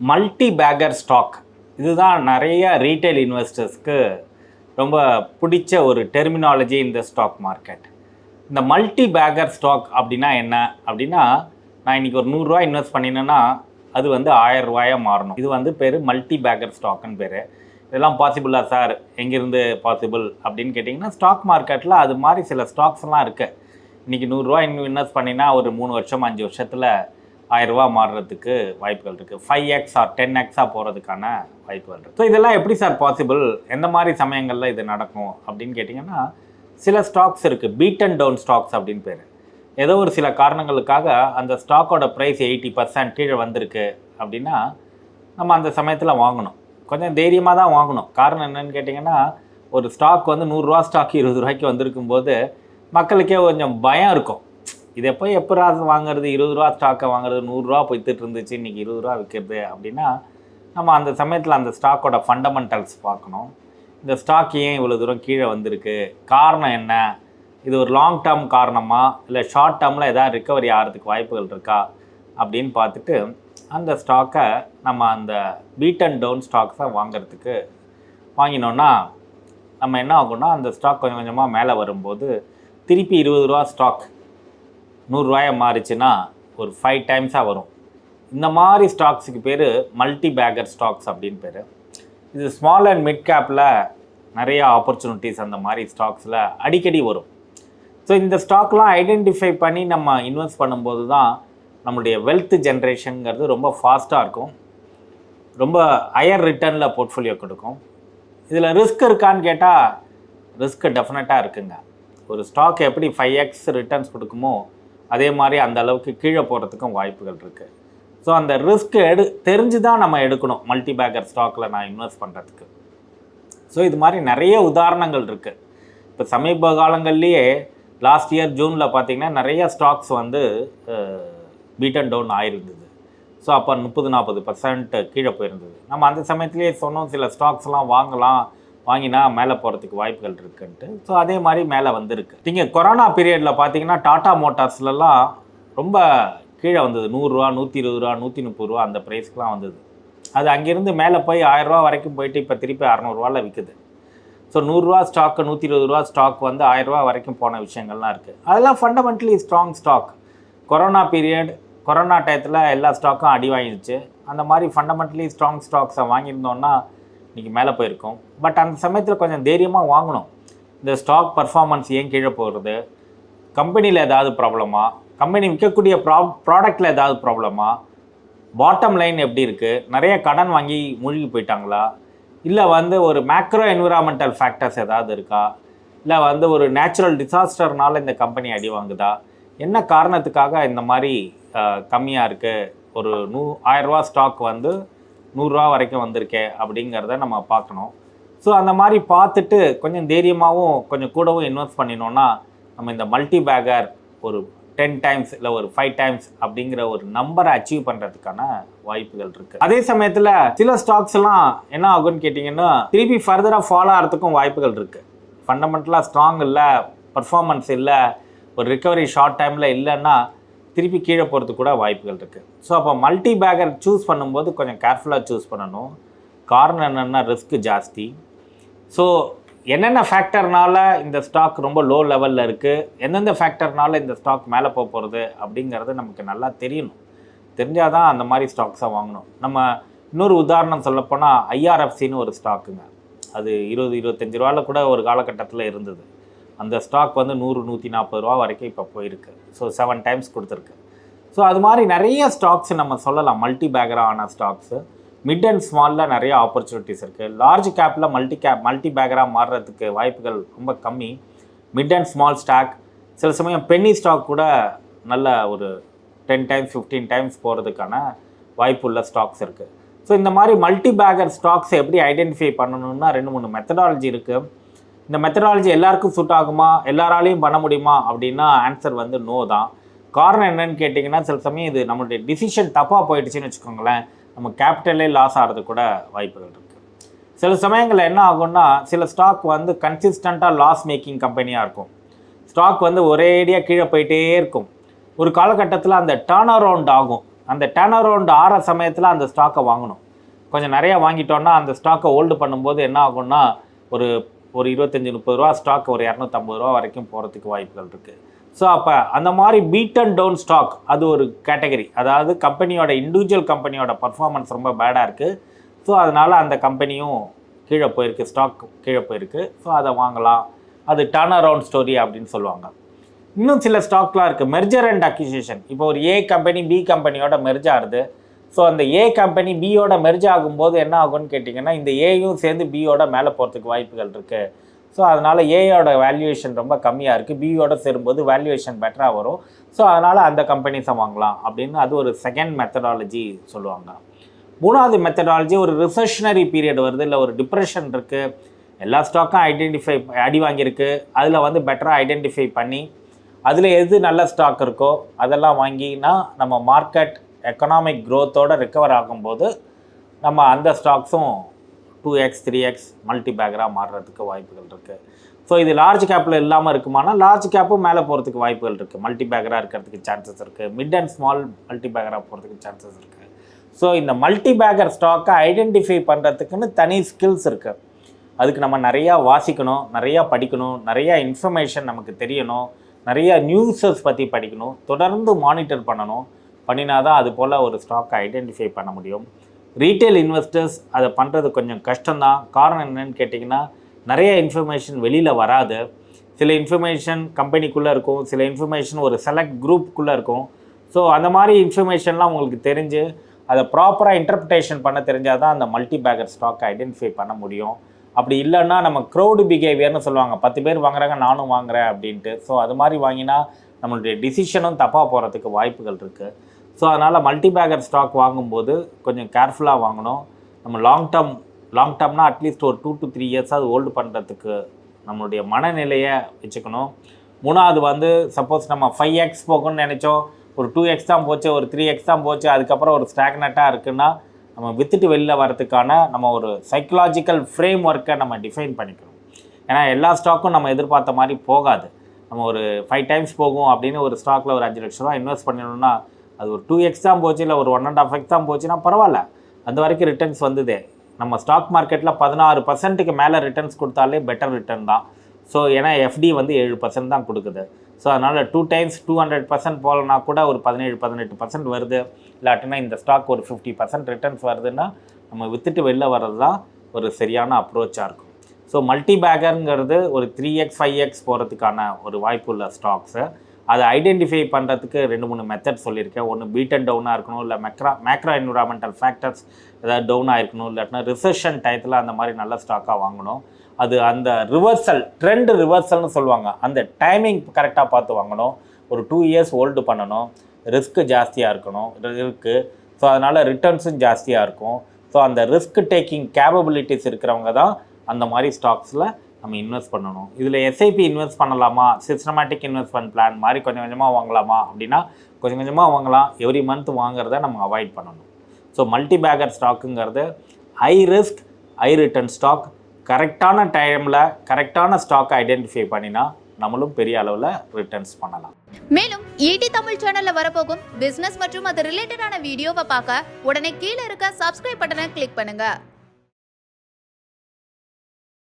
Multi Baker stock இதுதான் நிறைய retail இன்வெஸ்டர்ஸ்க்கு ரொம்ப பிடிச்ச ஒரு டெர்மினாலஜி இந்த ஸ்டாக் மார்க்கெட் இந்த மல்டி பேக்கர் ஸ்டாக் அப்படின்னா என்ன? அப்படின்னா நான் இன்றைக்கி ஒரு நூறுரூவா இன்வெஸ்ட் பண்ணினேன்னா அது வந்து ஆயிரம் ரூபாயாக மாறணும். இது வந்து பேர் மல்டி பேக்கர் ஸ்டாக்குன்னு பேர். இதெல்லாம் பாசிபிளா சார் எங்கேருந்து பாசிபிள் அப்படின்னு கேட்டிங்கன்னா ஸ்டாக் மார்க்கெட்டில் அது மாதிரி சில ஸ்டாக்ஸ்லாம் இருக்குது இன்றைக்கி நூறுரூவா இன்வெஸ்ட் பண்ணினா ஒரு மூணு வருஷம் அஞ்சு வருஷத்தில் ஆயிரரூபா மாறுறதுக்கு வாய்ப்புகள் இருக்குது ஃபைவ் எக்ஸ் ஆர் டென் எக்ஸாக போகிறதுக்கான வாய்ப்புகள் இருக்குது ஸோ இதெல்லாம் எப்படி சார் பாசிபிள் எந்த மாதிரி சமயங்களில் இது நடக்கும் அப்படின்னு கேட்டிங்கன்னா சில ஸ்டாக்ஸ் இருக்குது பீட் அண்ட் டவுன் ஸ்டாக்ஸ் அப்படின்னு பேர். ஏதோ ஒரு சில காரணங்களுக்காக அந்த ஸ்டாக்கோட ப்ரைஸ் எயிட்டி பர்சன்ட் கீழே வந்திருக்கு அப்படின்னா நம்ம அந்த சமயத்தில் வாங்கணும். கொஞ்சம் தைரியமாக தான் வாங்கணும். காரணம் என்னன்னு கேட்டிங்கன்னா ஒரு ஸ்டாக் வந்து நூறுரூவா ஸ்டாக் இருபது ரூபாய்க்கு வந்திருக்கும் போது மக்களுக்கே கொஞ்சம் பயம் இருக்கும். இதை எப்போ எப்போராது வாங்குறது? இருபது ரூபா ஸ்டாக்கை வாங்குறது நூறுரூவா போய்த்துட்டு இருந்துச்சு இன்றைக்கி இருபது ரூபா விற்கிறது அப்படின்னா நம்ம அந்த சமயத்தில் அந்த ஸ்டாக்கோட ஃபண்டமெண்டல்ஸ் பார்க்கணும். இந்த ஸ்டாக் ஏன் இவ்வளோ தூரம் கீழே வந்திருக்கு? காரணம் என்ன? இது ஒரு லாங் டேர்ம் காரணமா? இல்லை ஷார்ட் டேர்மில் எதாவது ரிக்கவரி ஆகிறதுக்கு வாய்ப்புகள் இருக்கா? அப்படின்னு பார்த்துட்டு அந்த ஸ்டாக்கை நம்ம அந்த பீட் அண்ட் டவுன் ஸ்டாக்ஸை வாங்குறதுக்கு வாங்கினோன்னா நம்ம என்ன ஆகும்னா அந்த ஸ்டாக் கொஞ்சம் கொஞ்சமாக மேலே வரும்போது திருப்பி இருபது ரூபா ஸ்டாக் நூறுரூவாயை மாறிச்சுன்னா ஒரு ஃபைவ் டைம்ஸாக வரும். இந்த மாதிரி ஸ்டாக்ஸுக்கு பேர் மல்டி பேக்கர் ஸ்டாக்ஸ் அப்படின்னு பேர். இது ஸ்மால் அண்ட் மிட் கேப்பில் நிறையா ஆப்பர்ச்சுனிட்டிஸ் அந்த மாதிரி ஸ்டாக்ஸில் அடிக்கடி வரும். ஸோ இந்த ஸ்டாக்லாம் ஐடென்டிஃபை பண்ணி நம்ம இன்வெஸ்ட் பண்ணும்போது தான் நம்மளுடைய வெல்த் ஜென்ரேஷனுங்கிறது ரொம்ப ஃபாஸ்ட்டாக இருக்கும். ரொம்ப ஹையர் ரிட்டர்னில் போர்ட்ஃபோலியோ கொடுக்கும். இதில் ரிஸ்க் இருக்கான்னு கேட்டால் ரிஸ்க் டெஃபினட்டாக இருக்குங்க. ஒரு ஸ்டாக் எப்படி ஃபைவ் எக்ஸ் ரிட்டர்ன்ஸ் கொடுக்குமோ அதே மாதிரி அந்த அளவுக்கு கீழே போகிறதுக்கும் வாய்ப்புகள் இருக்குது ஸோ அந்த ரிஸ்க் எடு தெரிஞ்சு தான் நம்ம எடுக்கணும் மல்டி பேக்கர் ஸ்டாக்கில் நான் இன்வெஸ்ட் பண்ணுறதுக்கு ஸோ இது மாதிரி நிறைய உதாரணங்கள் இருக்குது இப்போ சமீப காலங்கள்லேயே லாஸ்ட் இயர் ஜூனில் பார்த்தீங்கன்னா நிறைய ஸ்டாக்ஸ் வந்து பீட் அண்ட் டவுன் ஆயிருந்தது. ஸோ அப்போ முப்பது நாற்பது பர்சன்ட் கீழே போயிருந்தது. நம்ம அந்த சமயத்துலேயே சொன்னோம் சில ஸ்டாக்ஸ்லாம் வாங்கலாம் வாங்கினா மேலே போகிறதுக்கு வாய்ப்புகள் இருக்குன்ட்டு. ஸோ அதே மாதிரி மேலே வந்திருக்கு. நீங்கள் கொரோனா பீரியடில் பார்த்தீங்கன்னா டாடா மோட்டார்ஸ்லலாம் ரொம்ப கீழே வந்தது. நூறுரூவா நூற்றி இருபது ரூபா நூற்றி முப்பது ரூபா அந்த ப்ரைஸ்க்குலாம் வந்தது. அது அங்கேருந்து மேலே போய் ஆயிரரூவா வரைக்கும் போயிட்டு இப்போ திருப்பி அறநூறுவாவில் விற்குது ஸோ நூறுரூவா ஸ்டாக்கு நூற்றி இருபது ரூபா ஸ்டாக் வந்து ஆயிரரூவா வரைக்கும் போன விஷயங்கள்லாம் இருக்குது அதெல்லாம் fundamentally strong stock corona period corona டயத்தில் எல்லா ஸ்டாக்கும் அடி வாங்கிடுச்சு. அந்த மாதிரி ஃபண்டமெண்டலி ஸ்ட்ராங் ஸ்டாக்ஸை வாங்கியிருந்தோன்னா இன்றைக்கி மேலே போயிருக்கோம். பட் அந்த சமயத்தில் கொஞ்சம் தைரியமாக வாங்கணும். இந்த ஸ்டாக் பர்ஃபார்மன்ஸ் ஏன் கீழே போகிறது கம்பெனியில் ஏதாவது ப்ராப்ளமா கம்பெனி விற்கக்கூடிய ப்ரா ப்ராடக்டில் ஏதாவது ப்ராப்ளமா பாட்டம் லைன் எப்படி இருக்குது நிறைய கடன் வாங்கி மூழ்கி போயிட்டாங்களா? இல்லை வந்து ஒரு மேக்ரோ என்விரான்மெண்டல் ஃபேக்டர்ஸ் ஏதாவது இருக்கா? இல்லை வந்து ஒரு நேச்சுரல் டிசாஸ்டர்னால இந்த கம்பெனி அடி வாங்குதா? என்ன காரணத்துக்காக இந்த மாதிரி கம்மியாக இருக்குது ஒரு நூ ஆயிரரூவா ஸ்டாக் வந்து நூறுரூவா வரைக்கும் வந்திருக்கே அப்படிங்கிறத நம்ம பார்க்கணும். ஸோ அந்த மாதிரி பார்த்துட்டு கொஞ்சம் தைரியமாகவும் கொஞ்சம் கூடவும் இன்வெஸ்ட் பண்ணினோன்னா நம்ம இந்த மல்டி பேக்கர் ஒரு டென் டைம்ஸ் இல்லை ஒரு ஃபைவ் டைம்ஸ் அப்படிங்கிற ஒரு நம்பரை அச்சீவ் பண்ணுறதுக்கான வாய்ப்புகள் இருக்குது அதே சமயத்தில் சில ஸ்டாக்ஸ் எல்லாம் என்ன ஆகும்னு கேட்டிங்கன்னா திருப்பி ஃபர்தராக ஃபாலோ ஆகிறதுக்கும் வாய்ப்புகள் இருக்குது ஃபண்டமெண்டலாக ஸ்ட்ராங் இல்லை பர்ஃபார்மன்ஸ் இல்லை ஒரு ரிக்கவரி ஷார்ட் டைமில் இல்லைன்னா திருப்பி கீழே போகிறதுக்கு கூட வாய்ப்புகள் இருக்குது ஸோ அப்போ மல்டி பேக்கர் சூஸ் பண்ணும்போது கொஞ்சம் கேர்ஃபுல்லாக சூஸ் பண்ணணும். காரணம் என்னென்னா ரிஸ்க் ஜாஸ்தி. ஸோ என்னென்ன ஃபேக்டர்னால இந்த ஸ்டாக் ரொம்ப லோ லெவலில் இருக்குது எந்தெந்த ஃபேக்டர்னால இந்த ஸ்டாக் மேலே போக போகிறது அப்படிங்கிறது நமக்கு நல்லா தெரியணும். தெரிஞ்சால் தான் அந்த மாதிரி ஸ்டாக்ஸாக வாங்கணும். நம்ம இன்னொரு உதாரணம் சொல்லப்போனால் ஐஆர்எஃப்சின்னு ஒரு ஸ்டாக்குங்க அது இருபது இருபத்தஞ்சி ரூபாவில் கூட ஒரு காலகட்டத்தில் இருந்தது. அந்த ஸ்டாக் வந்து நூறு நூற்றி நாற்பது ரூபா வரைக்கும் இப்போ போயிருக்கு. ஸோ செவன் டைம்ஸ் கொடுத்துருக்கு. ஸோ அது மாதிரி நிறைய ஸ்டாக்ஸ் நம்ம சொல்லலாம். மல்டி பேக்கராக ஆன ஸ்டாக்ஸு மிட் அண்ட் ஸ்மாலில் நிறைய ஆப்பர்ச்சுனிட்டிஸ் இருக்குது லார்ஜ் கேப்பில் மல்டி கேப் மல்டி பேக்கராக மாறுறதுக்கு வாய்ப்புகள் ரொம்ப கம்மி. மிட் அண்ட் ஸ்மால் ஸ்டாக் சில சமயம் பென்னி ஸ்டாக் கூட நல்ல ஒரு டென் டைம்ஸ் ஃபிஃப்டீன் டைம்ஸ் போகிறதுக்கான வாய்ப்புள்ள ஸ்டாக்ஸ் இருக்குது ஸோ இந்த மாதிரி மல்டி பேக்கர் ஸ்டாக்ஸ் எப்படி ஐடென்டிஃபை பண்ணணும்னா ரெண்டு மூணு மெத்தடாலஜி இருக்குது இந்த மெத்தடாலஜி எல்லாருக்கும் சூட் ஆகுமா? எல்லாராலையும் பண்ண முடியுமா? அப்படின்னா ஆன்சர் வந்து நோ தான். காரணம் என்னன்னு கேட்டிங்கன்னா சில சமயம் இது நம்மளுடைய டிசிஷன் தப்பாக போயிடுச்சுன்னு வச்சுக்கோங்களேன். நம்ம கேபிட்டலே லாஸ் ஆகிறதுக்கு கூட வாய்ப்புகள் இருக்குது சில சமயங்களில் என்ன ஆகும்னா சில ஸ்டாக் வந்து கன்சிஸ்டண்ட்டாக லாஸ் மேக்கிங் கம்பெனியாக இருக்கும். ஸ்டாக் வந்து ஒரேடியாக கீழே போயிட்டே இருக்கும். ஒரு காலகட்டத்தில் அந்த டேர்ன் அரவுண்ட் ஆகும். அந்த டேர்ன் அரவுண்ட் ஆற சமயத்தில் அந்த ஸ்டாக்கை வாங்கணும். கொஞ்சம் நிறையா வாங்கிட்டோன்னா அந்த ஸ்டாக்கை ஹோல்டு பண்ணும்போது என்ன ஆகும்னா ஒரு ஒரு இருபத்தஞ்சி முப்பது ரூபா ஸ்டாக் ஒரு இரநூத்தம்பது ரூபா வரைக்கும் போகிறதுக்கு வாய்ப்புகள் இருக்குது ஸோ அப்போ அந்த மாதிரி பீட் அண்ட் டவுன் ஸ்டாக் அது ஒரு கேட்டகரி அதாவது கம்பெனியோட இண்டிவிஜுவல் கம்பெனியோட பர்ஃபார்மன்ஸ் ரொம்ப பேடாக இருக்குது ஸோ அதனால் அந்த கம்பெனியும் கீழே போயிருக்கு ஸ்டாக் கீழே போயிருக்கு. ஸோ அதை வாங்கலாம். அது டர்ன் அரவுண்ட் ஸ்டோரி அப்படின்னு சொல்லுவாங்க. இன்னும் சில ஸ்டாக்லாம் இருக்குது மெர்ஜர் அண்ட் அக்யூசியேஷன் இப்போ ஒரு ஏ கம்பெனி பி கம்பெனியோட மெர்ஜ் ஆகுது. ஸோ அந்த ஏ கம்பெனி பியோட மெர்ஜ் ஆகும்போது என்ன ஆகும்னு கேட்டிங்கன்னா இந்த ஏயும் சேர்ந்து பியோட மேலே போகிறதுக்கு வாய்ப்புகள் இருக்குது ஸோ அதனால் ஏயோட வேல்யூவேஷன் ரொம்ப கம்மியாக இருக்குது பியோட சேரும்போது வேல்யூவேஷன் பெட்டராக வரும். ஸோ அதனால் அந்த கம்பெனிஸை வாங்கலாம் அப்படின்னு அது ஒரு செகண்ட் மெத்தடாலஜி சொல்லுவாங்க. மூணாவது மெத்தடாலஜி ஒரு ரிசர்ஷனரி பீரியட் வருது. இல்லை ஒரு டிப்ரெஷன் இருக்குது எல்லா ஸ்டாக்கும் ஐடென்டிஃபை அடி வாங்கியிருக்கு. அதில் வந்து பெட்டராக ஐடென்டிஃபை பண்ணி அதில் எது நல்ல ஸ்டாக் இருக்கோ அதெல்லாம் வாங்கினா நம்ம மார்க்கெட் எக்கனாமிக் க்ரோத்தோடு ரிக்கவர் ஆகும்போது நம்ம அந்த ஸ்டாக்ஸும் two X three X multi பேக்கராக மாறுறதுக்கு வாய்ப்புகள் இருக்குது ஸோ இது லார்ஜ் கேப்பில் இல்லாமல் இருக்குமானா லார்ஜ் கேப்பும் மேலே போகிறதுக்கு வாய்ப்புகள் இருக்குது மல்டி பேக்கராக இருக்கிறதுக்கு சான்சஸ் இருக்குது மிட் அண்ட் ஸ்மால் மல்டி பேக்கராக போகிறதுக்கு சான்சஸ் இருக்குது ஸோ இந்த மல்டி பேக்கர் ஸ்டாக்கை ஐடென்டிஃபை பண்ணுறதுக்குன்னு தனி ஸ்கில்ஸ் இருக்குது அதுக்கு நம்ம நிறையா வாசிக்கணும் நிறையா படிக்கணும் நிறையா இன்ஃபர்மேஷன் நமக்கு தெரியணும் நிறையா நியூஸஸ் பற்றி படிக்கணும் தொடர்ந்து மானிட்டர் பண்ணணும். பண்ணினா தான் அது போல் ஒரு ஸ்டாக்கை ஐடென்டிஃபை பண்ண முடியும். ரீட்டைல் இன்வெஸ்டர்ஸ் அதை பண்ணுறது கொஞ்சம் கஷ்டம்தான். காரணம் என்னன்னு கேட்டிங்கன்னா நிறைய இன்ஃபர்மேஷன் வெளியில் வராது. சில இன்ஃபர்மேஷன் கம்பெனிக்குள்ளே இருக்கும். சில இன்ஃபர்மேஷன் ஒரு செலக்ட் குரூப்புக்குள்ளே இருக்கும். ஸோ அந்த மாதிரி இன்ஃபர்மேஷன்லாம் உங்களுக்கு தெரிஞ்சு அதை ப்ராப்பராக இன்டர்பிரிட்டேஷன் பண்ண தெரிஞ்சால் தான் அந்த மல்டி பேக்கர் ஸ்டாக்கை ஐடென்டிஃபை பண்ண முடியும். அப்படி இல்லைன்னா நம்ம க்ரௌடு பிஹேவியர்னு சொல்லுவாங்க. பத்து பேர் வாங்குறாங்க நானும் வாங்குறேன் அப்படின்ட்டு. ஸோ அது மாதிரி வாங்கினா நம்மளுடைய டிசிஷனும் தப்பாக போகிறதுக்கு வாய்ப்புகள் இருக்குது ஸோ அதனால் மல்டி பேக்கர் ஸ்டாக் வாங்கும்போது கொஞ்சம் கேர்ஃபுல்லாக வாங்கணும். நம்ம லாங் டேர்ம் லாங் டேர்ம்னா அட்லீஸ்ட் ஒரு டூ டு த்ரீ இயர்ஸாவது ஹோல்டு பண்ணுறதுக்கு நம்மளுடைய மனநிலையை வச்சுக்கணும். மூணாவது வந்து சப்போஸ் நம்ம ஃபைவ் எக்ஸ் போகணும்னு நினச்சோம். ஒரு டூ எக்ஸ் தான் போச்சு ஒரு த்ரீ எக்ஸ் தான் போச்சு அதுக்கப்புறம் ஒரு ஸ்டாக்னட்டாக இருக்குன்னா நம்ம வித்துட்டு வெளில வரதுக்கான நம்ம ஒரு சைக்கலாஜிக்கல் ஃப்ரேம் ஒர்க்கை நம்ம டிஃபைன் பண்ணிக்கணும். ஏன்னா எல்லா ஸ்டாக்கும் நம்ம எதிர்பார்த்த மாதிரி போகாது. நம்ம ஒரு ஃபைவ் டைம்ஸ் போகும் அப்படின்னு ஒரு ஸ்டாக்கில் ஒரு அஞ்சு லட்ச ரூபா இன்வெஸ்ட் பண்ணிடணும்னா அது ஒரு டூ எக்ஸ் தான் போச்சு இல்லை ஒரு ஒன் அண்ட் ஆஃப் எக்ஸ் தான் போச்சுன்னா பரவாயில்ல. அந்த வரைக்கும் ரிட்டர்ன்ஸ் வந்ததே. நம்ம ஸ்டாக் மார்க்கெட்டில் பதினாறு பர்சன்ட்டுக்கு மேலே ரிட்டர்ன்ஸ் கொடுத்தாலே பெட்டர் ரிட்டர்ன் தான். ஸோ ஏன்னா எஃப்டி வந்து ஏழு பர்சன்ட் தான் கொடுக்குது. ஸோ அதனால் two times two hundred percent போகலனா கூட ஒரு பதினேழு பதினெட்டு பர்சன்ட் வருது. இல்லாட்டினா இந்த ஸ்டாக் ஒரு ஃபிஃப்டி பர்சன்ட் ரிட்டர்ன்ஸ் வருதுன்னா நம்ம விற்றுட்டு வெளில வர்றது தான் ஒரு சரியான அப்ரோச்சாக இருக்கும். ஸோ மல்டி பேக்கருங்கிறது ஒரு த்ரீ எக்ஸ் ஃபைவ் எக்ஸ் போகிறதுக்கான ஒரு வாய்ப்பு உள்ள ஸ்டாக்ஸு அதை ஐடென்டிஃபை பண்ணுறதுக்கு ரெண்டு மூணு மெத்தட் சொல்லியிருக்கேன். ஒன்று பீட் அண்ட் டவுனாக இருக்கணும் இல்லை மெக்ரா மேக்ரோ என்விரான்மெண்டல் ஃபேக்டர்ஸ் ஏதாவது டவுனாக இருக்கணும் இல்லாட்டினா ரிசெஷன் டயத்தில் அந்த மாதிரி நல்ல ஸ்டாக்காக வாங்கணும். அது அந்த ரிவர்சல் ட்ரெண்ட் ரிவர்சல்னு சொல்லுவாங்க. அந்த டைமிங் கரெக்டாக பார்த்து வாங்கணும். ஒரு டூ இயர்ஸ் ஹோல்டு பண்ணணும். ரிஸ்க்கு ஜாஸ்தியாக இருக்கணும். இருக்குது ஸோ அதனால் ரிட்டர்ன்ஸும் ஜாஸ்தியாக இருக்கும். ஸோ அந்த ரிஸ்க் டேக்கிங் கேப்பபிலிட்டிஸ் இருக்கிறவங்க தான் அந்த மாதிரி ஸ்டாக்ஸில் நம்ம இன்வெஸ்ட் பண்ணணும். இதில் எஸ்ஐபி இன்வெஸ்ட் பண்ணலாமா? சிஸ்டமேட்டிக் இன்வெஸ்ட்மெண்ட் பிளான் மாதிரி கொஞ்சம் கொஞ்சமாக வாங்கலாமா? அப்படின்னா கொஞ்சம் கொஞ்சமாக வாங்கலாம். எவ்ரி மந்த் வாங்குறத நம்ம அவாய்ட் பண்ணணும். So multi Baker ஸ்டாக்குங்கிறது high risk high return stock கரெக்டான டைமில் கரெக்டான ஸ்டாக்கை ஐடென்டிஃபை பண்ணினா நம்மளும் பெரிய அளவில் ரிட்டர்ன்ஸ் பண்ணலாம். மேலும் ஈடி தமிழ் சேனல்ல வரப்போகும் பிசினஸ் மற்றும் அது ரிலேட்டடான வீடியோவை பார்க்க உடனே கீழே இருக்க சப்ஸ்கிரைப் பட்டனை கிளிக் பண்ணுங்க.